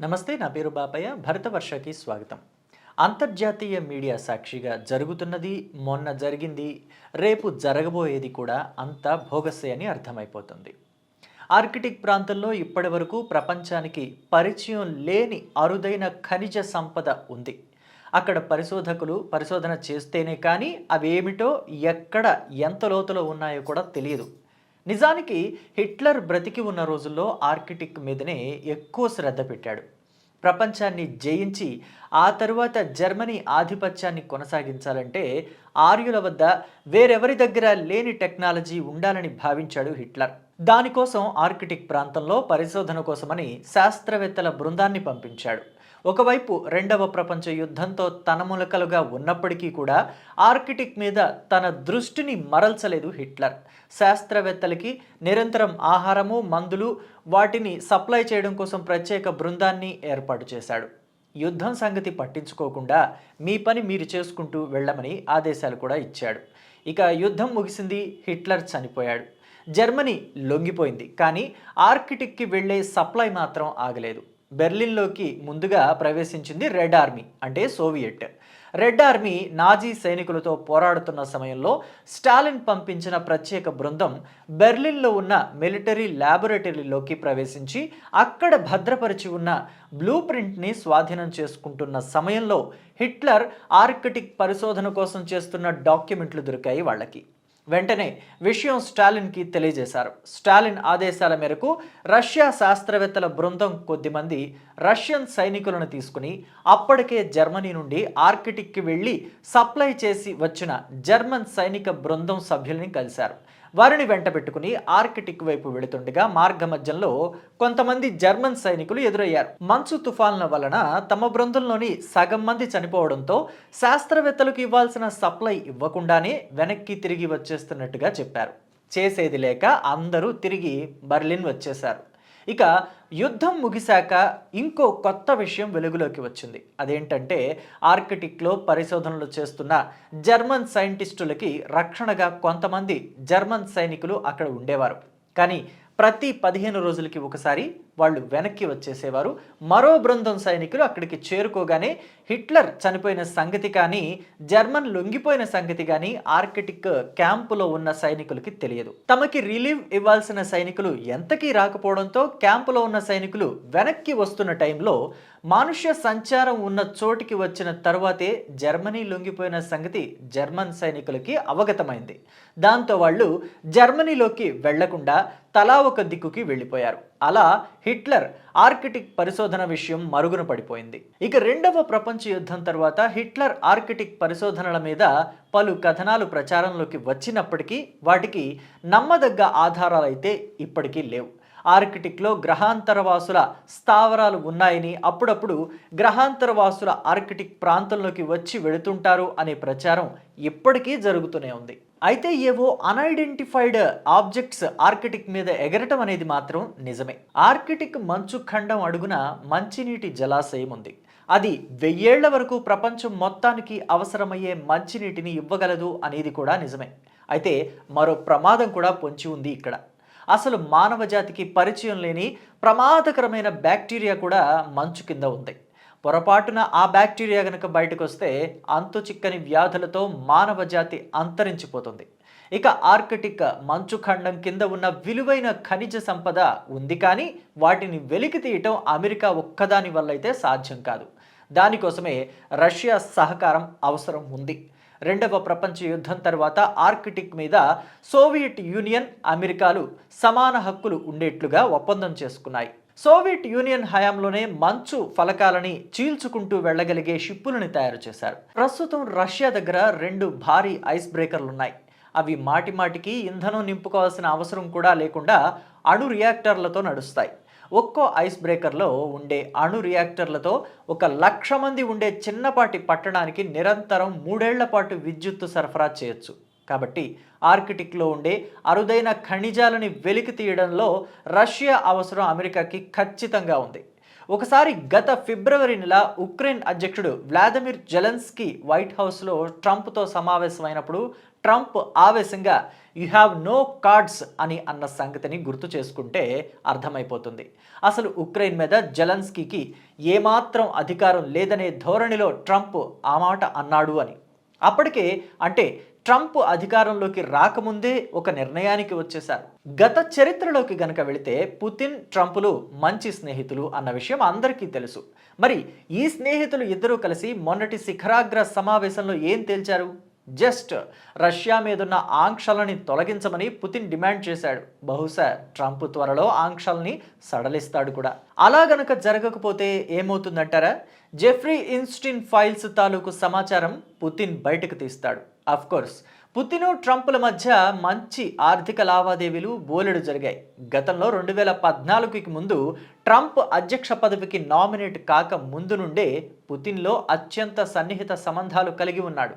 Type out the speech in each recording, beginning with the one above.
నమస్తే నా పేరు బాపయ్య. భరతవర్షకి స్వాగతం. అంతర్జాతీయ మీడియా సాక్షిగా జరుగుతున్నది మొన్న జరిగింది రేపు జరగబోయేది కూడా అంతా భోగస్సే అని అర్థమైపోతుంది. ఆర్కిటిక్ ప్రాంతంలో ఇప్పటి వరకు ప్రపంచానికి పరిచయం లేని అరుదైన ఖనిజ సంపద ఉంది. అక్కడ పరిశోధకులు పరిశోధన చేస్తేనే కానీ అవేమిటో ఎక్కడ ఎంత లోతులో ఉన్నాయో కూడా తెలియదు. నిజానికి హిట్లర్ బ్రతికి ఉన్న రోజుల్లో ఆర్కిటిక్ మీదనే ఎక్కువ శ్రద్ధ పెట్టాడు. ప్రపంచాన్ని జయించి ఆ తరువాత జర్మనీ ఆధిపత్యాన్ని కొనసాగించాలంటే ఆర్యుల వద్ద వేరెవరి దగ్గర లేని టెక్నాలజీ ఉండాలని భావించాడు హిట్లర్. దానికోసం ఆర్కిటిక్ ప్రాంతంలో పరిశోధన కోసమని శాస్త్రవేత్తల బృందాన్ని పంపించాడు. ఒకవైపు రెండవ ప్రపంచ యుద్ధంతో తనములకలుగా ఉన్నప్పటికీ కూడా ఆర్కిటిక్ మీద తన దృష్టిని మరల్చలేదు హిట్లర్. శాస్త్రవేత్తలకి నిరంతరం ఆహారము మందులు వాటిని సప్లై చేయడం కోసం ప్రత్యేక బృందాన్ని ఏర్పాటు చేశాడు. యుద్ధం సంగతి పట్టించుకోకుండా మీ పని మీరు చేసుకుంటూ వెళ్ళమని ఆదేశాలు కూడా ఇచ్చాడు. ఇక యుద్ధం ముగిసింది హిట్లర్ చనిపోయాడు. జర్మనీ లొంగిపోయింది కానీ ఆర్కిటిక్కి వెళ్ళే సప్లై మాత్రం ఆగలేదు. బెర్లిన్లోకి ముందుగా ప్రవేశించింది రెడ్ ఆర్మీ అంటే సోవియట్. రెడ్ ఆర్మీ నాజీ సైనికులతో పోరాడుతున్న సమయంలో స్టాలిన్ పంపించిన ప్రత్యేక బృందం బెర్లిన్లో ఉన్న మిలిటరీ ల్యాబొరేటరీలోకి ప్రవేశించి అక్కడ భద్రపరిచి ఉన్న బ్లూ ప్రింట్ని స్వాధీనం చేసుకుంటున్న సమయంలో హిట్లర్ ఆర్కిటిక్ పరిశోధన కోసం చేస్తున్న డాక్యుమెంట్లు దొరికాయి వాళ్ళకి. వెంటనే విషయం స్టాలిన్కి తెలియజేశారు. స్టాలిన్ ఆదేశాల మేరకు రష్యా శాస్త్రవేత్తల బృందం కొద్దిమంది రష్యన్ సైనికులను తీసుకుని అప్పటికే జర్మనీ నుండి ఆర్కిటిక్కి వెళ్ళి సప్లై చేసి వచ్చిన జర్మన్ సైనిక బృందం సభ్యుల్ని కలిశారు. వారిని వెంటబెట్టుకుని ఆర్కిటిక్ వైపు వెళుతుండగా మార్గ మధ్యంలో కొంతమంది జర్మన్ సైనికులు ఎదురయ్యారు. మంచు తుఫాన్ల వలన తమ బృందంలోని సగం మంది చనిపోవడంతో శాస్త్రవేత్తలకు ఇవ్వాల్సిన సప్లై ఇవ్వకుండానే వెనక్కి తిరిగి వచ్చేస్తున్నట్టుగా చెప్పారు. చేసేది లేక అందరూ తిరిగి బర్లిన్ వచ్చేశారు. ఇక యుద్ధం ముగిశాక ఇంకో కొత్త విషయం వెలుగులోకి వచ్చింది. అదేంటంటే ఆర్కిటిక్లో పరిశోధనలు చేస్తున్న జర్మన్ సైంటిస్టులకి రక్షణగా కొంతమంది జర్మన్ సైనికులు అక్కడ ఉండేవారు. కానీ ప్రతి పదిహేను రోజులకి ఒకసారి వాళ్ళు వెనక్కి వచ్చేసేవారు. మరో బృందం సైనికులు అక్కడికి చేరుకోగానే హిట్లర్ చనిపోయిన సంగతి కానీ జర్మన్ లొంగిపోయిన సంగతి కానీ ఆర్కిటిక్ క్యాంపులో ఉన్న సైనికులకి తెలియదు. తమకి రిలీవ్ ఇవ్వాల్సిన సైనికులు ఎంతకీ రాకపోవడంతో క్యాంపులో ఉన్న సైనికులు వెనక్కి వస్తున్న టైంలో మానుష్య సంచారం ఉన్న చోటికి వచ్చిన తర్వాతే జర్మనీ లొంగిపోయిన సంగతి జర్మన్ సైనికులకి అవగతమైంది. దాంతో వాళ్ళు జర్మనీలోకి వెళ్ళకుండా తలా ఒక దిక్కుకి వెళ్ళిపోయారు. అలా హిట్లర్ ఆర్కిటిక్ పరిశోధన విషయం మరుగున పడిపోయింది. ఇక రెండవ ప్రపంచ యుద్ధం తర్వాత హిట్లర్ ఆర్కిటిక్ పరిశోధనల మీద పలు కథనాలు ప్రచారంలోకి వచ్చినప్పటికీ వాటికి నమ్మదగ్గ ఆధారాలైతే ఇప్పటికీ లేవు. ఆర్కిటిక్లో గ్రహాంతరవాసుల స్థావరాలు ఉన్నాయని అప్పుడప్పుడు గ్రహాంతరవాసుల ఆర్కిటిక్ ప్రాంతంలోకి వచ్చి వెళుతుంటారు అనే ప్రచారం ఇప్పటికీ జరుగుతూనే ఉంది. అయితే ఏవో అన్ఐడెంటిఫైడ్ ఆబ్జెక్ట్స్ ఆర్కిటిక్ మీద ఎగరటం అనేది మాత్రం నిజమే. ఆర్కిటిక్ మంచు ఖండం అడుగున మంచినీటి జలాశయం ఉంది. అది వెయ్యేళ్ళ వరకు ప్రపంచం మొత్తానికి అవసరమయ్యే మంచినీటిని ఇవ్వగలదు అనేది కూడా నిజమే. అయితే మరో ప్రమాదం కూడా పొంచి ఉంది ఇక్కడ. అసలు మానవ జాతికి పరిచయం లేని ప్రమాదకరమైన బ్యాక్టీరియా కూడా మంచు కింద ఉంది. పొరపాటున ఆ బ్యాక్టీరియా కనుక బయటకు వస్తే అంతు చిక్కని వ్యాధులతో మానవ జాతి అంతరించిపోతుంది. ఇక ఆర్కిటిక్ మంచు ఖండం కింద ఉన్న విలువైన ఖనిజ సంపద ఉంది కానీ వాటిని వెలికి తీయటం అమెరికా ఒక్కదాని వల్ల అయితే సాధ్యం కాదు. దానికోసమే రష్యా సహకారం అవసరం ఉంది. రెండవ ప్రపంచ యుద్ధం తర్వాత ఆర్కిటిక్ మీద సోవియట్ యూనియన్ అమెరికాలు సమాన హక్కులు ఉండేట్లుగా ఒప్పందం చేసుకున్నాయి. సోవియట్ యూనియన్ హయాంలోనే మంచు ఫలకాలని చీల్చుకుంటూ వెళ్ళగలిగే షిప్పులను తయారు చేశారు. ప్రస్తుతం రష్యా దగ్గర రెండు భారీ ఐస్ బ్రేకర్లు ఉన్నాయి అవి మాటిమాటికి ఇంధనం నింపుకోవాల్సిన అవసరం కూడా లేకుండా అణు రియాక్టర్లతో నడుస్తాయి. ఒక్కో ఐస్ బ్రేకర్లో ఉండే అణు రియాక్టర్లతో ఒక లక్ష మంది ఉండే చిన్నపాటి పట్టణానికి నిరంతరం మూడేళ్ళ పాటు విద్యుత్తు సరఫరా చేయొచ్చు. కాబట్టి ఆర్కిటిక్లో ఉండే అరుదైన ఖనిజాలని వెలికి తీయడంలో రష్యా అవసరం అమెరికాకి ఖచ్చితంగా ఉంది. ఒకసారి గత ఫిబ్రవరి నెల ఉక్రెయిన్ అధ్యక్షుడు వ్లాదిమిర్ జెలెన్స్కీ వైట్ హౌస్లో ట్రంప్తో సమావేశమైనప్పుడు ట్రంప్ ఆవేశంగా యు హ్యావ్ నో కార్డ్స్ అని అన్న సంగతిని గుర్తు చేసుకుంటే అర్థమైపోతుంది. అసలు ఉక్రెయిన్ మీద జెలెన్స్కీకి ఏమాత్రం అధికారం లేదనే ధోరణిలో ట్రంప్ ఆ మాట అన్నాడు అని. అప్పటికే అంటే ట్రంప్ అధికారంలోకి రాకముందే ఒక నిర్ణయానికి వచ్చేశారు. గత చరిత్రలోకి గనక వెళితే పుతిన్ ట్రంపులు మంచి స్నేహితులు అన్న విషయం అందరికీ తెలుసు. మరి ఈ స్నేహితులు ఇద్దరూ కలిసి మొన్నటి శిఖరాగ్ర సమావేశంలో ఏం తేల్చారు? జస్ట్ రష్యా మీదున్న ఆంక్షలని తొలగించమని పుతిన్ డిమాండ్ చేశాడు. బహుశా ట్రంప్ త్వరలో ఆంక్షల్ని సడలిస్తాడు కూడా. అలా గనక జరగకపోతే ఏమవుతుందంటారా? జెఫ్రీ ఇన్స్టిన్ ఫైల్స్ తాలూకు సమాచారం పుతిన్ బయటకు తీస్తాడు. కోర్స్ పుతిను ట్రంప్ల మధ్య మంచి ఆర్థిక లావాదేవీలు బోలెడు జరిగాయి. గతంలో రెండు వేల పద్నాలుగుకి ముందు ట్రంప్ అధ్యక్ష పదవికి నామినేట్ కాక ముందు నుండే పుతిన్లో అత్యంత సన్నిహిత సంబంధాలు కలిగి ఉన్నాడు.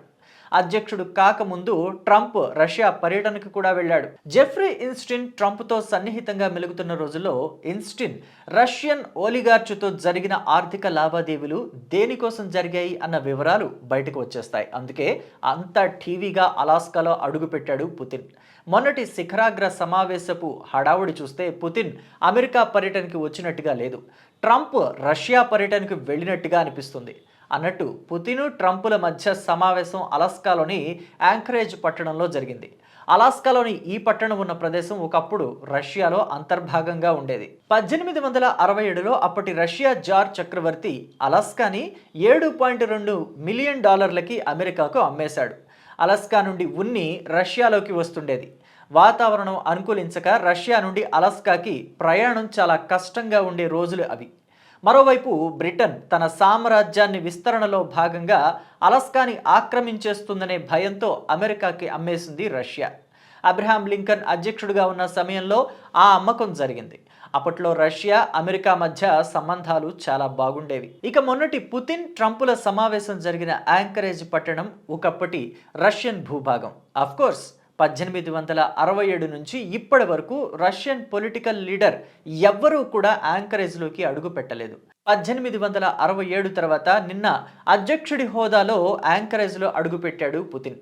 అధ్యక్షుడు కాకముందు ట్రంప్ రష్యా పర్యటనకు కూడా వెళ్ళాడు. జెఫ్రీ ఇన్స్టిన్ ట్రంప్తో సన్నిహితంగా మెలుగుతున్న రోజుల్లో ఇన్స్టిన్ రష్యన్ ఓలిగార్చుతో జరిగిన ఆర్థిక లావాదేవీలు దేనికోసం జరిగాయి అన్న వివరాలు బయటకు వచ్చేస్తాయి. అందుకే అంత టీవీగా అలాస్కాలో అడుగుపెట్టాడు పుతిన్. మొన్నటి శిఖరాగ్ర సమావేశపు హడావుడి చూస్తే పుతిన్ అమెరికా పర్యటనకి వచ్చినట్టుగా లేదు. ట్రంప్ రష్యా పర్యటనకు వెళ్ళినట్టుగా అనిపిస్తుంది. అన్నట్టు పుతిను ట్రంపుల మధ్య సమావేశం అలాస్కాలోని యాంకరేజ్ పట్టణంలో జరిగింది. అలాస్కాలోని ఈ పట్టణం ఉన్న ప్రదేశం ఒకప్పుడు రష్యాలో అంతర్భాగంగా ఉండేది. పద్దెనిమిది వందల అరవై ఏడులో అప్పటి రష్యా జార్ చక్రవర్తి అలాస్కాని ఏడు పాయింట్ రెండు మిలియన్ డాలర్లకి అమెరికాకు అమ్మేశాడు. అలాస్కా నుండి ఉన్ని రష్యాలోకి వస్తుండేది. వాతావరణం అనుకూలించక రష్యా నుండి అలాస్కాకి ప్రయాణం చాలా కష్టంగా ఉండే రోజులు అవి. మరోవైపు బ్రిటన్ తన సామ్రాజ్యాన్ని విస్తరణలో భాగంగా అలస్కాని ఆక్రమించేస్తుందనే భయంతో అమెరికాకి అమ్మేసింది రష్యా. అబ్రహాం లింకన్ అధ్యక్షుడిగా ఉన్న సమయంలో ఆ అమ్మకం జరిగింది. అప్పట్లో రష్యా అమెరికా మధ్య సంబంధాలు చాలా బాగుండేవి. ఇక మొన్నటి పుతిన్ ట్రంపుల సమావేశం జరిగిన యాంకరేజ్ పట్టణం ఒకప్పటి రష్యన్ భూభాగం. కోర్స్ పద్దెనిమిది వందల అరవై ఏడు నుంచి ఇప్పటి వరకు రష్యన్ పొలిటికల్ లీడర్ ఎవ్వరూ కూడా యాంకరేజ్లోకి అడుగు పెట్టలేదు. పద్దెనిమిది వందల అరవై ఏడు తర్వాత నిన్న అధ్యక్షుడి హోదాలో యాంకరేజ్లో అడుగుపెట్టాడు పుతిన్.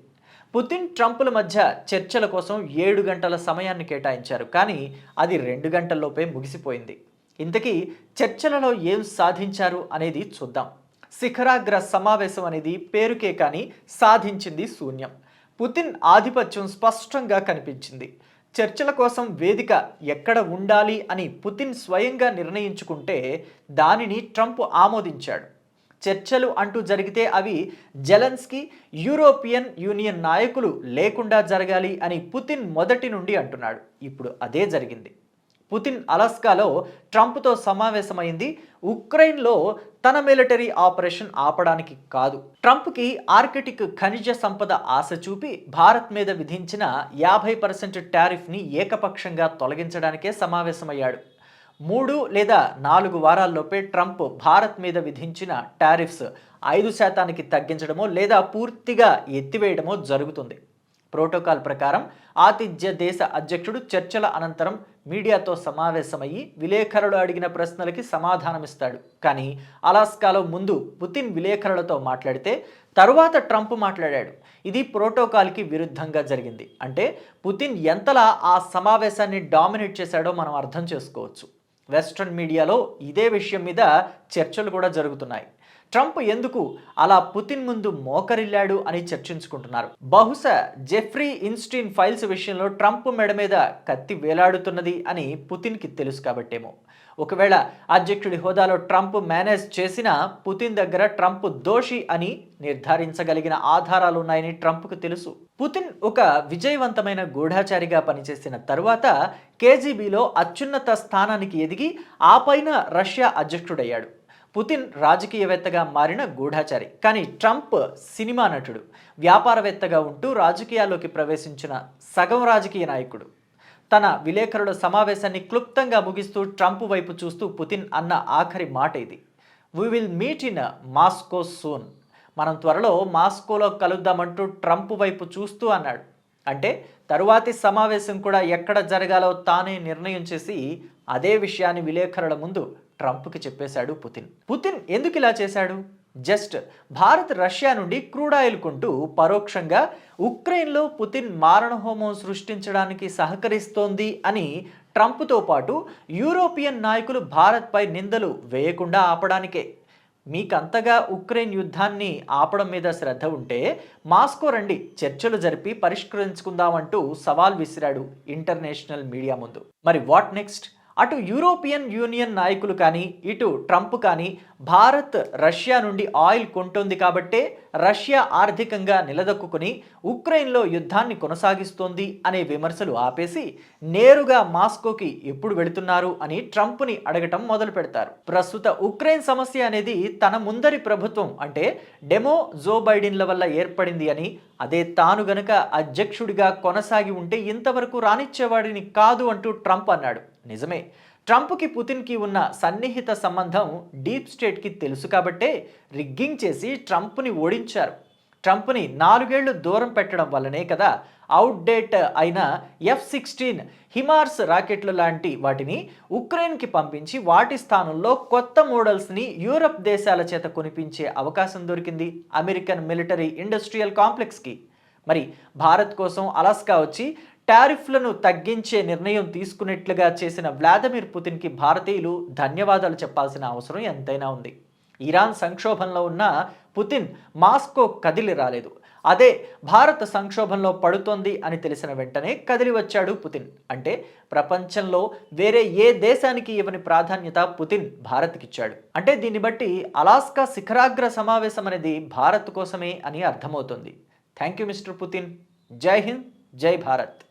పుతిన్ ట్రంప్ల మధ్య చర్చల కోసం ఏడు గంటల సమయాన్ని కేటాయించారు. కానీ అది రెండు గంటల్లోపే ముగిసిపోయింది. ఇంతకీ చర్చలలో ఏం సాధించారు అనేది చూద్దాం. శిఖరాగ్ర సమావేశం అనేది పేరుకే కానీ సాధించింది శూన్యం. పుతిన్ ఆధిపత్యం స్పష్టంగా కనిపించింది. చర్చల కోసం వేదిక ఎక్కడ ఉండాలి అని పుతిన్ స్వయంగా నిర్ణయించుకుంటే దానిని ట్రంప్ ఆమోదించాడు. చర్చలు అంటూ జరిగితే అవి జెలెన్స్కి యూరోపియన్ యూనియన్ నాయకులు లేకుండా జరగాలి అని పుతిన్ మొదటి నుండి అంటున్నాడు. ఇప్పుడు అదే జరిగింది. పుతిన్ అలాస్కాలో ట్రంప్తో సమావేశమైంది. ఉక్రెయిన్లో తన మిలిటరీ ఆపరేషన్ ఆపడానికి కాదు. ట్రంప్కి ఆర్కిటిక్ ఖనిజ సంపద ఆశ చూపి భారత్ మీద విధించిన యాభై పర్సెంట్ టారిఫ్ని ఏకపక్షంగా తొలగించడానికే సమావేశమయ్యాడు. మూడు లేదా నాలుగు వారాల్లోపే ట్రంప్ భారత్ మీద విధించిన టారిఫ్స్ ఐదు శాతానికి తగ్గించడమో లేదా పూర్తిగా ఎత్తివేయడమో జరుగుతుంది. ప్రోటోకాల్ ప్రకారం ఆతిథ్య దేశ అధ్యక్షుడు చర్చల అనంతరం మీడియాతో సమావేశమయ్యి విలేకరులు అడిగిన ప్రశ్నలకి సమాధానమిస్తాడు. కానీ అలాస్కాలో ముందు పుతిన్ విలేకరులతో మాట్లాడితే తరువాత ట్రంప్ మాట్లాడాడు. ఇది ప్రోటోకాల్కి విరుద్ధంగా జరిగింది. అంటే పుతిన్ ఎంతలా ఆ సమావేశాన్ని డామినేట్ చేశాడో మనం అర్థం చేసుకోవచ్చు. వెస్ట్రన్ మీడియాలో ఇదే విషయం మీద చర్చలు కూడా జరుగుతున్నాయి. ట్రంప్ ఎందుకు అలా పుతిన్ ముందు మోకరిల్లాడు అని చర్చించుకుంటున్నారు. బహుశా జెఫ్రీ ఇన్స్టీన్ ఫైల్స్ విషయంలో ట్రంప్ మెడ మీద కత్తి వేలాడుతున్నది అని పుతిన్కి తెలుసు కాబట్టేమో. ఒకవేళ అధ్యక్షుడి హోదాలో ట్రంప్ మేనేజ్ చేసిన పుతిన్ దగ్గర ట్రంప్ దోషి అని నిర్ధారించగలిగిన ఆధారాలు ఉన్నాయని ట్రంప్కు తెలుసు. పుతిన్ ఒక విజయవంతమైన గూఢాచారిగా పనిచేసిన తరువాత కేజీబీలో అత్యున్నత స్థానానికి ఎదిగి ఆపైన రష్యా అధ్యక్షుడయ్యాడు. పుతిన్ రాజకీయవేత్తగా మారిన గూఢాచారి. కానీ ట్రంప్ సినిమా నటుడు. వ్యాపారవేత్తగా ఉంటూ రాజకీయాల్లోకి ప్రవేశించిన సగం రాజకీయ నాయకుడు. తన విలేకరుల సమావేశాన్ని క్లుప్తంగా ముగిస్తూ ట్రంప్ వైపు చూస్తూ పుతిన్ అన్న ఆఖరి మాట ఇది. We will meet in Moscow soon మనం త్వరలో మాస్కోలో కలుద్దామంటూ ట్రంప్ వైపు చూస్తూ అన్నాడు. అంటే తరువాతి సమావేశం కూడా ఎక్కడ జరగాలో తానే నిర్ణయం చేసి అదే విషయాన్ని విలేకరుల ముందు ట్రంప్కి చెప్పేశాడు పుతిన్. పుతిన్ ఎందుకు ఇలా చేశాడు? జస్ట్ భారత్ రష్యా నుండి క్రూడాయిల్ కొంటూ పరోక్షంగా ఉక్రెయిన్లో పుతిన్ మారణహోమం సృష్టించడానికి సహకరిస్తోంది అని ట్రంప్తో పాటు యూరోపియన్ నాయకులు భారత్పై నిందలు వేయకుండా ఆపడానికే. మీకంతగా ఉక్రెయిన్ యుద్ధాన్ని ఆపడం మీద శ్రద్ధ ఉంటే మాస్కో రండి చర్చలు జరిపి పరిష్కరించుకుందామంటూ సవాల్ విసిరాడు ఇంటర్నేషనల్ మీడియా ముందు. మరి వాట్ నెక్స్ట్? అటు యూరోపియన్ యూనియన్ నాయకులు కానీ ఇటు ట్రంప్ కానీ భారత్ రష్యా నుండి ఆయిల్ కొంటోంది కాబట్టే రష్యా ఆర్థికంగా నిలదొక్కుని ఉక్రెయిన్లో యుద్ధాన్ని కొనసాగిస్తోంది అనే విమర్శలు ఆపేసి నేరుగా మాస్కోకి ఎప్పుడు వెళుతున్నారు అని ట్రంప్ని అడగటం మొదలు పెడతారు. ప్రస్తుత ఉక్రెయిన్ సమస్య అనేది తన ముందరి ప్రభుత్వం అంటే డెమో జో బైడెన్ల వల్ల ఏర్పడింది అని అదే తాను గనక అధ్యక్షుడిగా కొనసాగి ఉంటే ఇంతవరకు రానిచ్చేవాడిని కాదు అంటూ ట్రంప్ అన్నాడు. నిజమే. ట్రంప్కి పుతిన్కి ఉన్న సన్నిహిత సంబంధం డీప్ స్టేట్కి తెలుసు కాబట్టే రిగ్గింగ్ చేసి ట్రంప్ని ఓడించారు. ట్రంప్ని నాలుగేళ్ళు దూరం పెట్టడం వల్లనే కదా అవుట్డేట్ అయిన ఎఫ్ సిక్స్టీన్ హిమార్స్ రాకెట్లు లాంటి వాటిని ఉక్రెయిన్కి పంపించి వాటి స్థానంలో కొత్త మోడల్స్ని యూరప్ దేశాల చేత కొనిపించే అవకాశం దొరికింది అమెరికన్ మిలిటరీ ఇండస్ట్రియల్ కాంప్లెక్స్కి. మరి భారత్ కోసం అలాస్కా వచ్చి టారిఫ్లను తగ్గించే నిర్ణయం తీసుకున్నట్లుగా చేసిన వ్లాదిమిర్ పుతిన్కి భారతీయులు ధన్యవాదాలు చెప్పాల్సిన అవసరం ఎంతైనా ఉంది. ఇరాన్ సంక్షోభంలో ఉన్న పుతిన్ మాస్కో కదిలి రాలేదు. అదే భారత సంక్షోభంలో పడుతోంది అని తెలిసిన వెంటనే కదిలి వచ్చాడు పుతిన్. అంటే ప్రపంచంలో వేరే ఏ దేశానికి ఇవ్వని ప్రాధాన్యత పుతిన్ భారత్కిచ్చాడు. అంటే దీన్ని బట్టి అలాస్కా శిఖరాగ్ర సమావేశం అనేది భారత్ కోసమే అని అర్థమవుతుంది. Thank you mister Putin. జై హింద్ జై భారత్.